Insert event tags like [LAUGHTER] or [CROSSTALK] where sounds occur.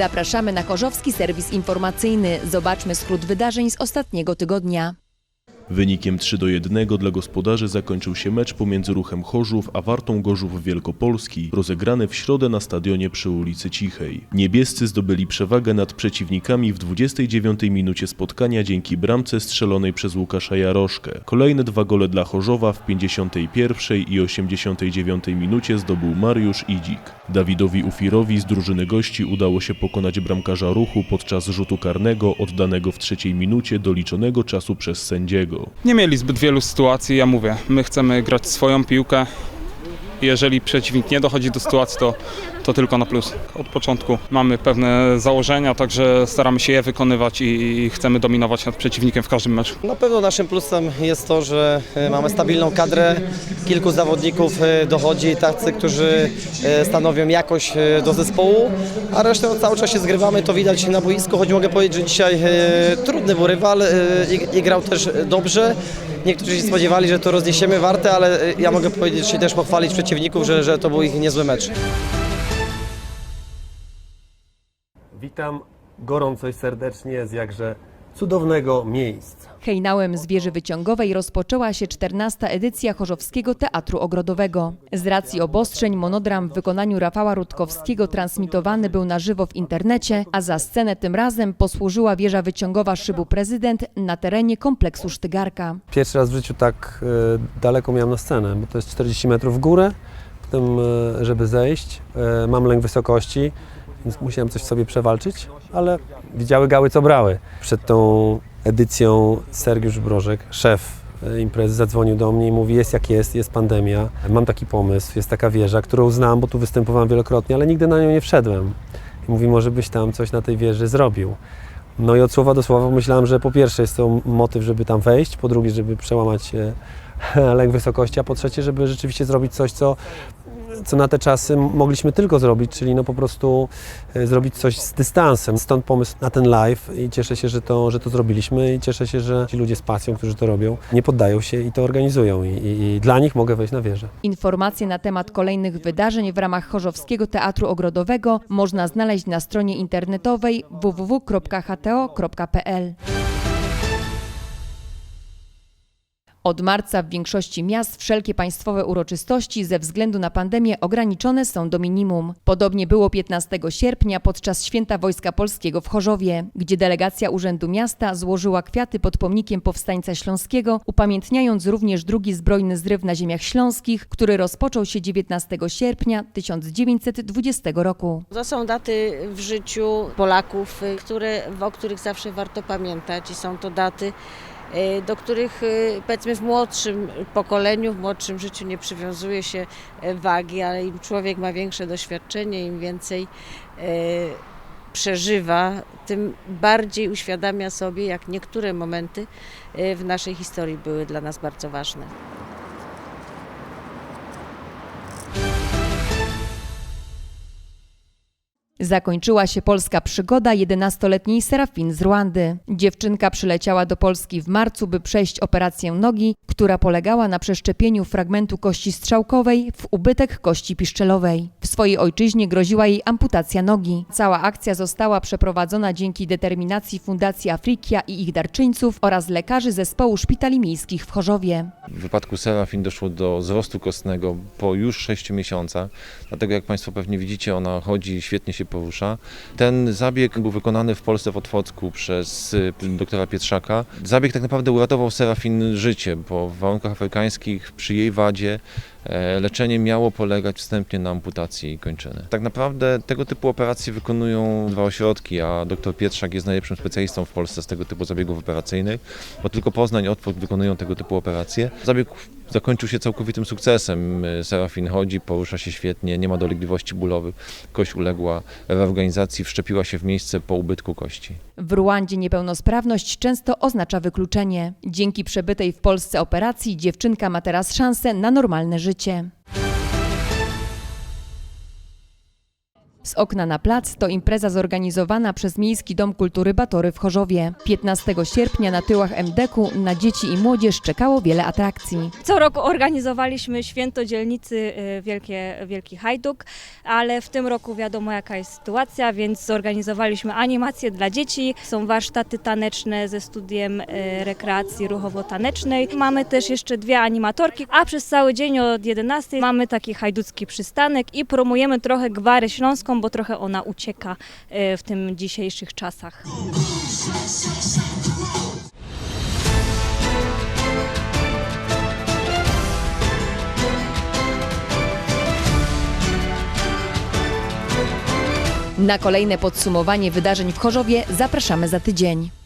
Zapraszamy na Chorzowski Serwis Informacyjny. Zobaczmy skrót wydarzeń z ostatniego tygodnia. Wynikiem 3 do 1 dla gospodarzy zakończył się mecz pomiędzy ruchem Chorzów a Wartą Gorzów Wielkopolski, rozegrany w środę na stadionie przy ulicy Cichej. Niebiescy zdobyli przewagę nad przeciwnikami w 29 minucie spotkania dzięki bramce strzelonej przez Łukasza Jaroszkę. Kolejne dwa gole dla Chorzowa w 51 i 89 minucie zdobył Mariusz Idzik. Dawidowi Ufirowi z drużyny gości udało się pokonać bramkarza ruchu podczas rzutu karnego oddanego w trzeciej minucie doliczonego czasu przez sędziego. Nie mieli zbyt wielu sytuacji, ja mówię, my chcemy grać swoją piłkę. Jeżeli przeciwnik nie dochodzi do sytuacji, to, to tylko na plus. Od początku mamy pewne założenia, także staramy się je wykonywać i chcemy dominować nad przeciwnikiem w każdym meczu. Na pewno naszym plusem jest to, że e, mamy stabilną kadrę, kilku zawodników e, dochodzi, tacy, którzy e, stanowią jakość do zespołu, a resztę no, cały czas się zgrywamy, to widać na boisku, choć mogę powiedzieć, że dzisiaj trudny był rywal i, i grał też dobrze. Niektórzy się spodziewali, że to rozniesiemy warte, ale ja mogę powiedzieć i też pochwalić przeciwników, że, że to był ich niezły mecz. Witam gorąco i serdecznie z jakże cudownego miejsca. Hejnałem z wieży wyciągowej rozpoczęła się 14. edycja Chorzowskiego Teatru Ogrodowego. Z racji obostrzeń monodram w wykonaniu Rafała Rutkowskiego transmitowany był na żywo w internecie, a za scenę tym razem posłużyła wieża wyciągowa szybu Prezydent na terenie kompleksu Sztygarka. Pierwszy raz w życiu tak e, daleko miałem na scenę, bo to jest 40 metrów w górę, potem e, żeby zejść, e, mam lęk wysokości, więc musiałem coś sobie przewalczyć, ale widziały gały co brały. Przed tą edycją Sergiusz Brożek, szef e, imprezy zadzwonił do mnie i mówi jest jak jest, jest pandemia, mam taki pomysł, jest taka wieża, którą znam, bo tu występowałem wielokrotnie, ale nigdy na nią nie wszedłem. I mówi może byś tam coś na tej wieży zrobił. No i od słowa do słowa myślałem, że po pierwsze jest to motyw, żeby tam wejść, po drugie, żeby przełamać e, [LAUGHS] lęk wysokości, a po trzecie, żeby rzeczywiście zrobić coś, co, co na te czasy mogliśmy tylko zrobić, czyli no po prostu e, zrobić coś z dystansem. Stąd pomysł na ten live i cieszę się, że to, że to zrobiliśmy i cieszę się, że ci ludzie z pasją, którzy to robią, nie poddają się i to organizują i, i, i dla nich mogę wejść na wieżę. Informacje na temat kolejnych wydarzeń w ramach Chorzowskiego Teatru Ogrodowego można znaleźć na stronie internetowej www.hto.pl. Od marca w większości miast wszelkie państwowe uroczystości ze względu na pandemię ograniczone są do minimum. Podobnie było 15 sierpnia podczas Święta Wojska Polskiego w Chorzowie, gdzie delegacja Urzędu Miasta złożyła kwiaty pod pomnikiem Powstańca Śląskiego, upamiętniając również drugi zbrojny zryw na ziemiach śląskich, który rozpoczął się 19 sierpnia 1920 roku. To są daty w życiu Polaków, y, które, o których zawsze warto pamiętać i są to daty, do których y, powiedzmy w młodszym pokoleniu, w młodszym życiu nie przywiązuje się y, wagi, ale im człowiek ma większe doświadczenie, im więcej y, przeżywa, tym bardziej uświadamia sobie, jak niektóre momenty y, w naszej historii były dla nas bardzo ważne. Zakończyła się polska przygoda 11-letniej Serafin z Ruandy. Dziewczynka przyleciała do Polski w marcu, by przejść operację nogi, która polegała na przeszczepieniu fragmentu kości strzałkowej w ubytek kości piszczelowej. W swojej ojczyźnie groziła jej amputacja nogi. Cała akcja została przeprowadzona dzięki determinacji Fundacji Afrikia i ich darczyńców oraz lekarzy zespołu szpitali miejskich w Chorzowie. W wypadku Serafin doszło do wzrostu kostnego po już 6 miesiącach, dlatego jak Państwo pewnie widzicie, ona chodzi, świetnie się porusza. Ten zabieg był wykonany w Polsce w Otwocku przez y, doktora Pietrzaka. Zabieg tak naprawdę uratował Serafin życie, bo w warunkach afrykańskich przy jej wadzie e, leczenie miało polegać wstępnie na amputacji kończyny. Tak naprawdę tego typu operacje wykonują dwa ośrodki, a dr Pietrzak jest najlepszym specjalistą w Polsce z tego typu zabiegów operacyjnych, bo tylko Poznań i Otwock wykonują tego typu operacje. Zabieg zakończył się całkowitym sukcesem. Serafin chodzi, porusza się świetnie, nie ma dolegliwości bólowych, kość uległa reorganizacji, wszczepiła się w miejsce po ubytku kości. W Ruandzie niepełnosprawność często oznacza wykluczenie. Dzięki przebytej w Polsce operacji dziewczynka ma teraz szansę na normalne życie. Z okna na plac to impreza zorganizowana przez Miejski Dom Kultury Batory w Chorzowie. 15 sierpnia na tyłach MDK-u na dzieci i młodzież czekało wiele atrakcji. Co roku organizowaliśmy święto dzielnicy y, Wielkie, Wielki Hajduk, ale w tym roku wiadomo jaka jest sytuacja, więc zorganizowaliśmy animacje dla dzieci. Są warsztaty taneczne ze studiem y, rekreacji ruchowo-tanecznej. Mamy też jeszcze dwie animatorki, a przez cały dzień od 11 mamy taki hajducki przystanek i promujemy trochę gwarę śląską, bo trochę ona ucieka y, w tym dzisiejszych czasach. Na kolejne podsumowanie wydarzeń w Chorzowie zapraszamy za tydzień.